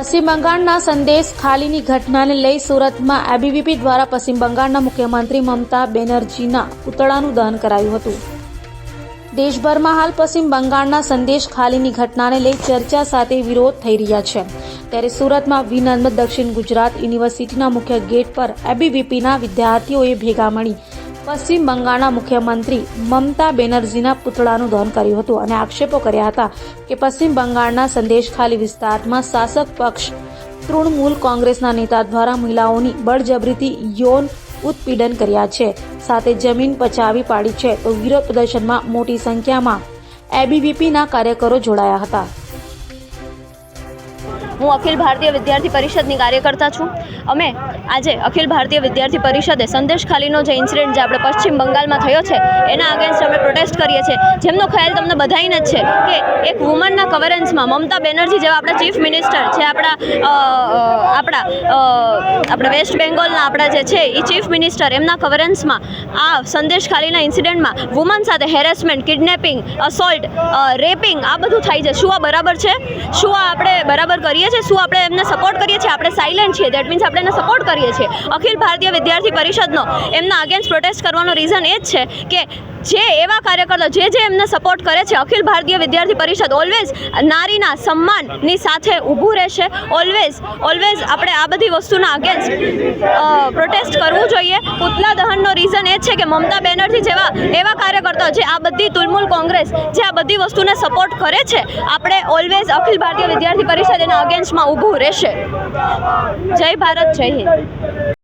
પશ્ચિમ બંગાળના સંદેશ ખાલીની ઘટનાને લઈ સુરતમાં એબીવીપી દ્વારા પશ્ચિમ બંગાળના મુખ્યમંત્રી મમતા બેનર્જીના પુતળાનું દહન કરાયું હતું. દેશભરમાં હાલ પશ્ચિમ બંગાળના સંદેશ ખાલીની ઘટનાને લઈ ચર્ચા સાથે વિરોધ થઈ રહ્યા છે. ત્યારે સુરતમાં વિનમ્ર દક્ષિણ ગુજરાત યુનિવર્સિટીના મુખ્ય ગેટ પર એબીવીપીના વિદ્યાર્થીઓએ ભેગા મળી પશ્ચિમ બંગાળના મુખ્યમંત્રી મમતા બેનર્જીના પુતળાનું દહન કર્યું હતું અને આક્ષેપો કર્યા હતા કે પશ્ચિમ બંગાળના સંદેશખાલી વિસ્તારમાં શાસક પક્ષ તૃણમૂલ કોંગ્રેસના નેતા દ્વારા મહિલાઓની બળજબરીથી યૌન ઉત્પીડન કર્યા છે. સાથે જમીન પચાવી પાડી છે તો વિરોધ પ્રદર્શનમાં મોટી સંખ્યામાં એબીવીપીના કાર્યકરો જોડાયા હતા. હું અખિલ ભારતીય વિદ્યાર્થી પરિષદની કાર્યકર્તા છું. અમે આજે અખિલ ભારતીય વિદ્યાર્થી પરિષદે સંદેશ ખાલીનો જે ઇન્સિડન્ટ જે આપણે પશ્ચિમ બંગાળમાં થયો છે, એના અગેન્સ્ટ અમે પ્રોટેસ્ટ કરીએ છીએ. જેમનો ખ્યાલ તમને બધાઈને જ છે કે એક વુમનના કવરન્સમાં મમતા બેનર્જી જેવા આપણા ચીફ મિનિસ્ટર છે આપણા આપણા આપણે વેસ્ટ બેંગોલના આપણા જે છે એ ચીફ મિનિસ્ટર એમના કવરન્સમાં આ સંદેશ ખાલીના ઇન્સિડન્ટમાં વુમન સાથે હેરેસમેન્ટ, કિડનેપિંગ અસોલ્ટ રેપિંગ આ બધું થાય છે. શું આ બરાબર છે? શું આ આપણે બરાબર કરીએ છીએ? શું આપણે એમને સપોર્ટ કરીએ છીએ? આપણે સાયલેન્ટ છીએ. દેટ મીન્સ આપણે એને સપોર્ટ કરીએ છીએ. અખિલ ભારતીય વિદ્યાર્થી પરિષદનો એમના અગેન્સ્ટ પ્રોટેસ્ટ કરવાનો રીઝન એ જ છે કે જે એવા કાર્યકરો જે જે એમને સપોર્ટ કરે છે, અખિલ ભારતીય વિદ્યાર્થી પરિષદ ઓલવેઝ નારીના સન્માનની સાથે ઊભું રહેશે. ઓલવેઝ ઓલવેઝ આપણે આ બધી વસ્તુના અગેન્સ્ટ કરવું જોઈએ. પુતલા દહનનો રીઝન એ છે કે મમતા બેનર્જી જેવા એવા કાર્યકર્તાઓ જે આ બધી તુલમુલ કોંગ્રેસ જે આ બધી વસ્તુને સપોર્ટ કરે છે, આપણે ઓલવેઝ અખિલ ભારતીય વિદ્યાર્થી પરિષદ એના અગેન્સ્ટમાં ઊભું રહેશે. જય ભારત, જય હિન્દ.